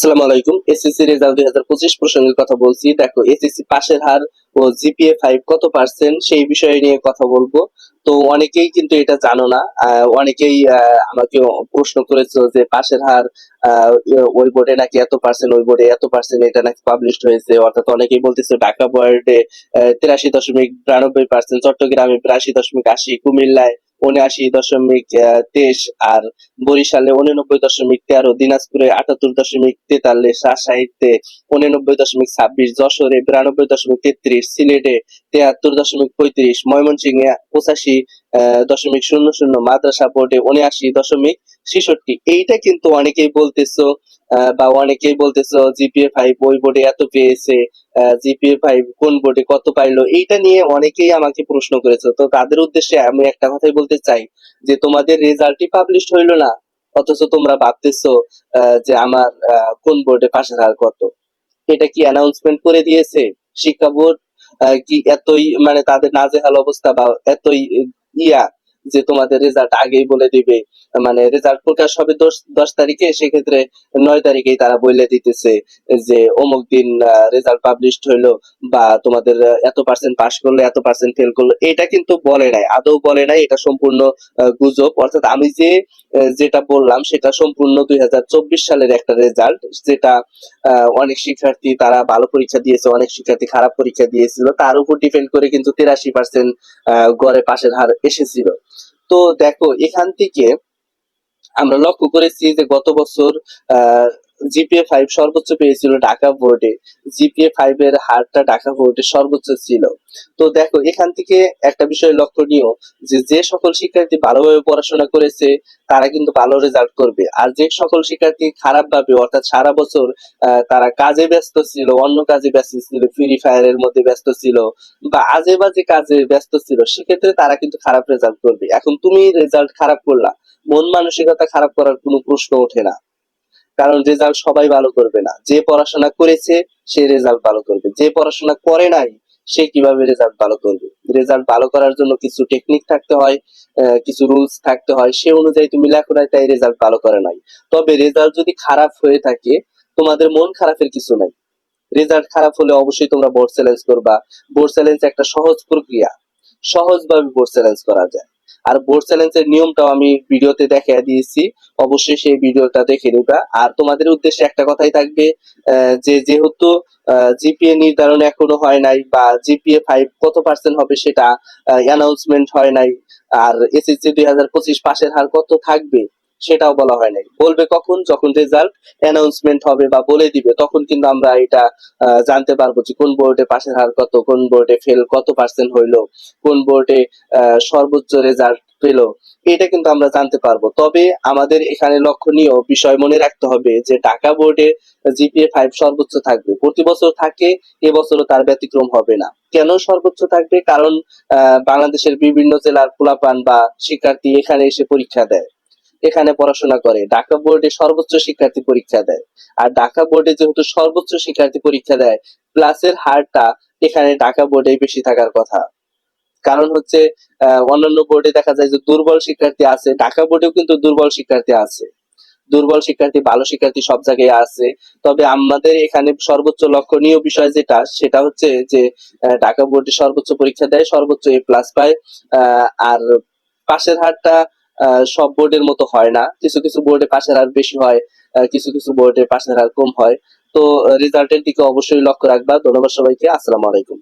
আসসালামু আলাইকুম। SSC result দুই হাজার পঁচিশ প্রসঙ্গে কথা বলছি। দেখো এসএসসি পাশের হার ও জিপিএ ফাইভ কত পার্সেন্ট সেই বিষয় নিয়ে কথা বলব। তো অনেকেই কিন্তু এটা জানো না। অনেকেই আমাকে প্রশ্ন করেছ যে পাশের হার ওই বোর্ডে নাকি এত পার্সেন্ট ওই বোর্ডে এত পার্সেন্ট এটা নাকি পাবলিশড হয়েছে। অর্থাৎ অনেকেই বলতেছে ঢাকা বোর্ডে তিরাশি দশমিক বিরানব্বই পার্সেন্ট চট্টগ্রামে বিরাশি দশমিক আশি, কুমিল্লায় উনআশি দশমিক তেইশ আর বরিশালে উননব্বই দশমিক তেরো, দিনাজপুরে আটাত্তর দশমিক তেতাল্লিশ, রাজশাহীতে উননব্বই দশমিক ছাব্বিশ, যশোরে বিরানব্বই দশমিক তেত্রিশ, সিলেটে তেয়াত্তর দশমিক পঁয়ত্রিশ, ময়মনসিংহে পঁচাশি দশমিক শূন্য শূন্য মাদ্রাসা বোর্ডে উনআশি দশমিক ছেষট্টি। এইটা কিন্তু অনেকেই বলতেছো বা অনেকেই বলতেছো জিপিএ ফাইভ ওই বোর্ডে এত পেয়েছে জিপিএ ফাইভ কোন বোর্ডে কত পাইলো? এইটা নিয়ে অনেকেই আমাকে প্রশ্ন করেছে। তো তাদের উদ্দেশ্যে আমি একটা কথাই বলতে চাই, যে তোমাদের রেজাল্টই পাবলিশ হইল না, অথচ তোমরা ভাবতেছো যে আমার কোন বোর্ডে পাশের হার কত? এটা কি অ্যানাউন্সমেন্ট করে দিয়েছে? শিক্ষা বোর্ড কি এতই মানে তাদের নাজেহাল অবস্থা বা এতই e a যে তোমাদের রেজাল্ট আগেই বলে দিবে। মানে রেজাল্ট প্রকাশ হবে দশ দশ তারিখে, সেক্ষেত্রে নয় তারিখেই তারা বলে দিতেছে যে অমুক দিন রেজাল্ট পাবলিশড হইল বা তোমাদের এত পার্সেন্ট পাস করল এত পার্সেন্ট ফেল করল। এটা কিন্তু বলে নাই, আদৌ বলে নাই, এটা সম্পূর্ণ গুজব। অর্থাৎ আমি যে যেটা বললাম, সেটা সম্পূর্ণ দুই হাজার চব্বিশ সালের একটা রেজাল্ট যেটা অনেক শিক্ষার্থী তারা ভালো পরীক্ষা দিয়েছে, অনেক শিক্ষার্থী খারাপ পরীক্ষা দিয়েছিল, তার উপর ডিপেন্ড করে কিন্তু তিরাশি পার্সেন্ট গড়ে পাশের হার এসেছিল। তো দেখো এখান থেকে আমরা লক্ষ্য করেছি যে গত বছর জিপিএ ফাইভ সর্বোচ্চ পেয়েছিল ঢাকা বোর্ডে জিপিএ ফাইভ এর হারটা ঢাকা বোর্ডে সর্বোচ্চ ছিল। তো দেখো, এখান থেকে একটা বিষয় লক্ষণীয় যে যে সকল শিক্ষার্থী ভালোভাবে পড়াশোনা করেছে, তারা কিন্তু ভালো রেজাল্ট করবে। আর যে সকল শিক্ষার্থী খারাপ ভাবে অর্থাৎ সারা বছর তারা কাজে ব্যস্ত ছিল, অন্য কাজে ব্যস্ত ছিল ফ্রি ফায়ারের মধ্যে ব্যস্ত ছিল, বা আজে বাজে কাজে ব্যস্ত ছিল, সেক্ষেত্রে তারা কিন্তু খারাপ রেজাল্ট করবে। এখন তুমি রেজাল্ট খারাপ করলা, মন মানসিকতা খারাপ করার কোনো প্রশ্ন ওঠে না। কারণ রেজাল্ট সবাই ভালো করবে না। যে পড়াশোনা করেছে, সে রেজাল্ট ভালো করবে। যে পড়াশোনা করে নাই, সে কীভাবে রেজাল্ট ভালো করবে? রেজাল্ট ভালো করার জন্য কিছু টেকনিক থাকতে হয় কিছু রুলস থাকতে হয়। সে অনুযায়ী তুমি লেখো নাই তাই রেজাল্ট ভালো করে নাই। তবে রেজাল্ট যদি খারাপ হয়ে থাকে, তোমাদের মন খারাপের কিছু নাই। রেজাল্ট খারাপ হলে অবশ্যই তোমরা বোর্ড চ্যালেঞ্জ করবা। বোর্ড চ্যালেঞ্জ একটা সহজ প্রক্রিয়া। সহজভাবে বোর্ড চ্যালেঞ্জ করা যায়। আর বোর্ড চ্যালেঞ্জের নিয়মটাও আমি ভিডিওতে দেখিয়ে দিয়েছি। অবশ্যই সেই ভিডিওটা দেখে নেবা। আর তোমাদের উদ্দেশ্যে একটা কথাই থাকবে যে যেহেতু জিপিএ নির্ধারণ এখনও হয় নাই বা জিপিএ ফাইভ কত পার্সেন্ট হবে সেটা অ্যানাউন্সমেন্ট হয় নাই, আর এসএসসি দুই হাজার পঁচিশ পাশের হার কত থাকবে? সেটাও বলা হয় নাই। বলবে কখন? যখন রেজাল্ট অ্যানাউন্সমেন্ট হবে বা বলে দিবে, তখন কিন্তু আমরা এটা জানতে পারব যে কোন বোর্ডে পাশের হার কত, কোন বোর্ডে ফেল কত পার্সেন্ট হইল, কোন বোর্ডে সর্বোচ্চ রেজাল্ট পেল, এটা কিন্তু আমরা জানতে পারব। তবে আমাদের এখানে লক্ষণীয় বিষয় মনে রাখতে হবে যে ঢাকা বোর্ডে জিপিএ ফাইভ সর্বোচ্চ থাকবে। প্রতি বছর থাকে এবছরও তার ব্যতিক্রম হবে না। কেন সর্বোচ্চ থাকবে? কারণ বাংলাদেশের বিভিন্ন জেলার পোলাপান বা শিক্ষার্থী এখানে এসে পরীক্ষা দেয়। এখানে পড়াশোনা করে। ঢাকা বোর্ডে সর্বোচ্চ শিক্ষার্থী পরীক্ষা দেয়। আর ঢাকা বোর্ডে যেহেতু সর্বোচ্চ শিক্ষার্থী পরীক্ষা দেয় প্লাসের হারটা এখানে ঢাকা বোর্ডে বেশি থাকার কথা। কারণ হচ্ছে অন্যান্য বোর্ডে দেখা যায় যে দুর্বল শিক্ষার্থী আছে, ঢাকা বোর্ডেও কিন্তু দুর্বল শিক্ষার্থী আছে। দুর্বল শিক্ষার্থী, ভালো শিক্ষার্থী সব জায়গায় আছে। তবে আমাদের এখানে সর্বোচ্চ লক্ষণীয় বিষয় যেটা, সেটা হচ্ছে যে ঢাকা বোর্ডে সর্বোচ্চ পরীক্ষা দেয়, সর্বোচ্চ এ প্লাস পায়। আর পাশের হারটা সব বোর্ডের মতো হয় না। কিছু কিছু বোর্ডে পাশের হার বেশি হয় কিছু কিছু বোর্ডে পাশের হার কম হয়। তো রেজাল্টের দিকে অবশ্যই লক্ষ্য রাখবা। ধন্যবাদ সবাইকে। আসসালামু আলাইকুম।